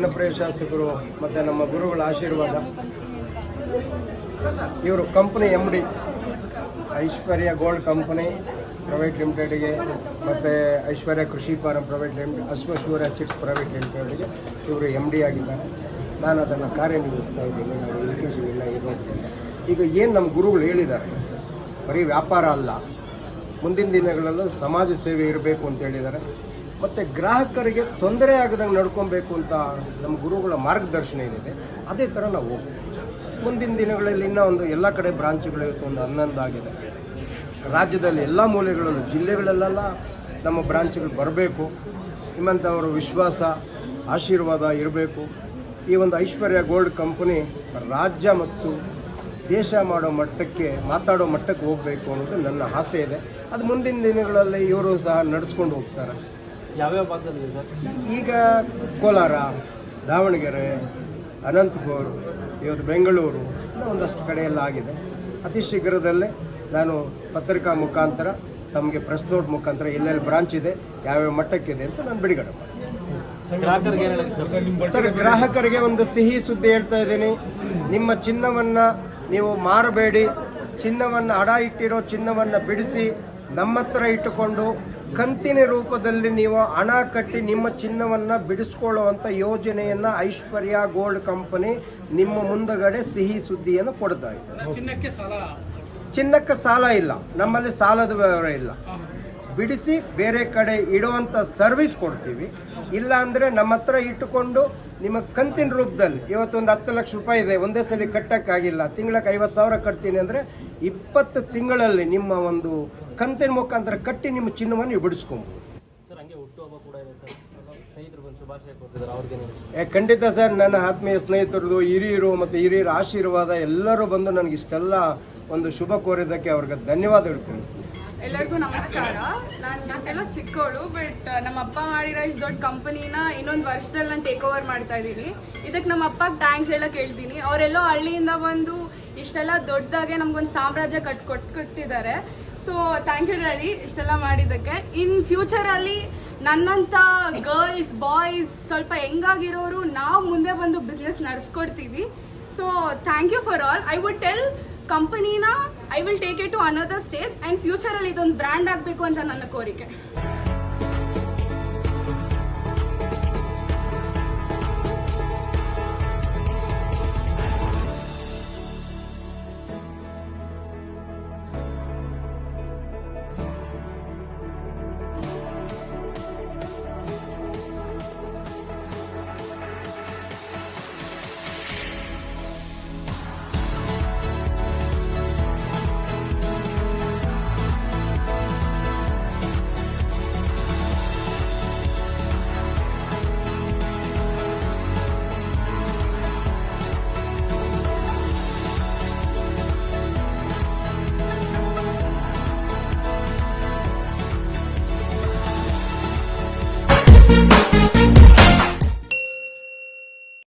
ಜನಪ್ರಿಯ ಶಾಸಕರು ಮತ್ತು ನಮ್ಮ ಗುರುಗಳ ಆಶೀರ್ವಾದ. ಇವರು company M D Aishwarya gold company private ಲಿಮಿಟೆಡ್ಗೆ ಮತ್ತು Aishwarya Krishi farm private limited Ashwashura chits private ಲಿಮಿಟೆಡ್ಗೆ ಇವರು ಎಂ ಡಿ ಆಗಿದ್ದಾರೆ. ನಾನು ಅದನ್ನು ಕಾರ್ಯನಿರ್ವಹಿಸ್ತಾ ಇದ್ದೀನಿ, ನಾವು ಎಜುಕೇಷನ್ ಇರೋದ್ರಿಂದ ಈಗ ಏನು ನಮ್ಮ ಗುರುಗಳು ಹೇಳಿದ್ದಾರೆ? ಬರೀ ವ್ಯಾಪಾರ ಅಲ್ಲ. ಮುಂದಿನ ದಿನಗಳಲ್ಲೂ ಸಮಾಜ ಸೇವೆ ಇರಬೇಕು ಅಂತ ಹೇಳಿದ್ದಾರೆ. ಮತ್ತು ಗ್ರಾಹಕರಿಗೆ ತೊಂದರೆ ಆಗದಂಗೆ ನಡ್ಕೊಬೇಕು ಅಂತ ನಮ್ಮ ಗುರುಗಳ ಮಾರ್ಗದರ್ಶನ ಏನಿದೆ, ಅದೇ ಥರ ನಾವು ಹೋಗ್ತೀವಿ ಮುಂದಿನ ದಿನಗಳಲ್ಲಿ ಇನ್ನೂ ಒಂದು ಎಲ್ಲ ಕಡೆ ಬ್ರಾಂಚ್ಗಳು ಇವತ್ತು ಒಂದು ಹನ್ನೊಂದು ಆಗಿದೆ ರಾಜ್ಯದಲ್ಲಿ ಎಲ್ಲ ಮೂಲೆಗಳಲ್ಲೂ, ಜಿಲ್ಲೆಗಳಲ್ಲೆಲ್ಲ ನಮ್ಮ ಬ್ರಾಂಚ್ಗಳು ಬರಬೇಕು. ನಿಮ್ಮಂಥವರ ವಿಶ್ವಾಸ, ಆಶೀರ್ವಾದ ಇರಬೇಕು. ಈ ಒಂದು ಐಶ್ವರ್ಯ ಗೋಲ್ಡ್ ಕಂಪನಿ ರಾಜ್ಯ ಮತ್ತು ದೇಶ ಮಾಡೋ ಮಟ್ಟಕ್ಕೆ, ಮಾತಾಡೋ ಮಟ್ಟಕ್ಕೆ ಹೋಗಬೇಕು ಅನ್ನೋದು ನನ್ನ ಆಸೆ ಇದೆ. ಅದು ಮುಂದಿನ ದಿನಗಳಲ್ಲಿ ಇವರು ಸಹ ನಡೆಸ್ಕೊಂಡು ಹೋಗ್ತಾರೆ. ಯಾವ್ಯಾವ ಭಾಗದಲ್ಲಿ ಸರ್? ಈಗ ಕೋಲಾರ ದಾವಣಗೆರೆ ಅನಂತಪುರ ಇವತ್ತು ಬೆಂಗಳೂರು ಒಂದಷ್ಟು ಕಡೆಯೆಲ್ಲ ಆಗಿದೆ. ಅತಿ ಶೀಘ್ರದಲ್ಲೇ ನಾನು ಪತ್ರಿಕಾ ಮುಖಾಂತರ ತಮಗೆ ಪ್ರೆಸ್ ನೋಟ್ ಮುಖಾಂತರ ಎಲ್ಲೆಲ್ಲಿ ಬ್ರಾಂಚ್ ಇದೆ ಯಾವ್ಯಾವ ಮಟ್ಟಕ್ಕಿದೆ ಅಂತ ನಾನು ಬಿಡುಗಡೆ ಸರ್ ಗ್ರಾಹಕರಿಗೆ ಸರ್ ಗ್ರಾಹಕರಿಗೆ ಒಂದು ಸಿಹಿ ಸುದ್ದಿ ಹೇಳ್ತಾ ಇದ್ದೀನಿ. ನಿಮ್ಮ ಚಿನ್ನವನ್ನು ನೀವು ಮಾರಬೇಡಿ. ಚಿನ್ನವನ್ನು ಅಡ ಇಟ್ಟಿರೋ ಚಿನ್ನವನ್ನು ಬಿಡಿಸಿ ನಮ್ಮ ಹತ್ರ ಇಟ್ಟುಕೊಂಡು ಕಂತಿನ ರೂಪದಲ್ಲಿ ನೀವು ಹಣ ಕಟ್ಟಿ ನಿಮ್ಮ ಚಿನ್ನವನ್ನು ಬಿಡಿಸ್ಕೊಳ್ಳುವಂಥ ಯೋಜನೆಯನ್ನು ಐಶ್ವರ್ಯ ಗೋಲ್ಡ್ ಕಂಪನಿ ನಿಮ್ಮ ಮುಂದಗಡೆ ಸಿಹಿ ಸುದ್ದಿಯನ್ನು ಕೊಡ್ತಾ ಇದೆ ಚಿನ್ನಕ್ಕೆ ಸಾಲ ಚಿನ್ನಕ್ಕೆ ಸಾಲ ಇಲ್ಲ ನಮ್ಮಲ್ಲಿ ಸಾಲದ ವ್ಯವಹಾರ ಇಲ್ಲ. ಬಿಡಿಸಿ ಬೇರೆ ಕಡೆ ಇಡುವಂಥ ಸರ್ವಿಸ್ ಕೊಡ್ತೀವಿ. ಇಲ್ಲ ಅಂದರೆ ನಮ್ಮ ಹತ್ರ ಇಟ್ಟುಕೊಂಡು ನಿಮ್ಮ ಕಂತಿನ ರೂಪದಲ್ಲಿ ಇವತ್ತೊಂದು ಹತ್ತು ಲಕ್ಷ ರೂಪಾಯಿ ಇದೆ ಒಂದೇ ಸಲ ಕಟ್ಟೋಕ್ಕಾಗಿಲ್ಲ ತಿಂಗಳಕ್ಕೆ ಐವತ್ತು ಸಾವಿರ ಕಟ್ತೀನಿ ಅಂದರೆ ಇಪ್ಪತ್ತು ತಿಂಗಳಲ್ಲಿ ನಿಮ್ಮ ಒಂದು ಕಂತಿನ ಮುಖಾಂತರ ಕಟ್ಟಿ ನಿಮ್ಮ ಚಿನ್ನವನ್ನು ನೀವು ಬಿಡಿಸ್ಕೊಬೋದು. ಖಂಡಿತ ಸರ್ ನನ್ನ ಆತ್ಮೀಯ ಸ್ನೇಹಿತರದು ಹಿರಿಯರು ಮತ್ತು ಹಿರಿಯರ ಆಶೀರ್ವಾದ ಎಲ್ಲರೂ ಬಂದು ನನಗೆ ಇಷ್ಟೆಲ್ಲ ಒಂದು ಶುಭ ಕೋರಿದ್ದಕ್ಕೆ ಅವ್ರಿಗೆ ಧನ್ಯವಾದ ತಿಳಿಸ್ತೀನಿ. ಎಲ್ಲರಿಗೂ ನಮಸ್ಕಾರ. ನಾನು ನಾನೆಲ್ಲ ಚಿಕ್ಕವಳು ಬಟ್ ನಮ್ಮ ಅಪ್ಪ ಮಾಡಿರೋ ಇಷ್ಟು ದೊಡ್ಡ ಕಂಪನಿನ ಇನ್ನೊಂದು ವರ್ಷದಲ್ಲಿ ನಾನು ಟೇಕ್ ಓವರ್ ಮಾಡ್ತಾ ಇದ್ದೀನಿ. ಇದಕ್ಕೆ ನಮ್ಮ ಅಪ್ಪಗೆ ಥ್ಯಾಂಕ್ಸ್ ಹೇಳೋಕೆ ಹೇಳ್ತೀನಿ. ಅವರೆಲ್ಲೋ ಹಳ್ಳಿಯಿಂದ ಬಂದು ಇಷ್ಟೆಲ್ಲ ದೊಡ್ಡದಾಗೆ ನಮ್ಗೊಂದು ಸಾಮ್ರಾಜ್ಯ ಕಟ್ ಕೊಟ್ಟು ಕೊಟ್ಟಿದ್ದಾರೆ. ಸೊ ಥ್ಯಾಂಕ್ ಯು ಡ್ಯಾಡಿ ಇಷ್ಟೆಲ್ಲ ಮಾಡಿದ್ದಕ್ಕೆ. ಇನ್ ಫ್ಯೂಚರಲ್ಲಿ ನನ್ನಂಥ ಗರ್ಲ್ಸ್ ಬಾಯ್ಸ್ ಸ್ವಲ್ಪ ಹೆಂಗಾಗಿರೋರು ನಾವು ಮುಂದೆ ಬಂದು business ನಡೆಸ್ಕೊಡ್ತೀವಿ. So thank you for all I would tell ಕಂಪನಿನ I will take it to another stage and ಫ್ಯೂಚರಲ್ಲಿ ಇದೊಂದು ಬ್ರ್ಯಾಂಡ್ ಆಗಬೇಕು ಅಂತ ನನ್ನ ಕೋರಿಕೆ.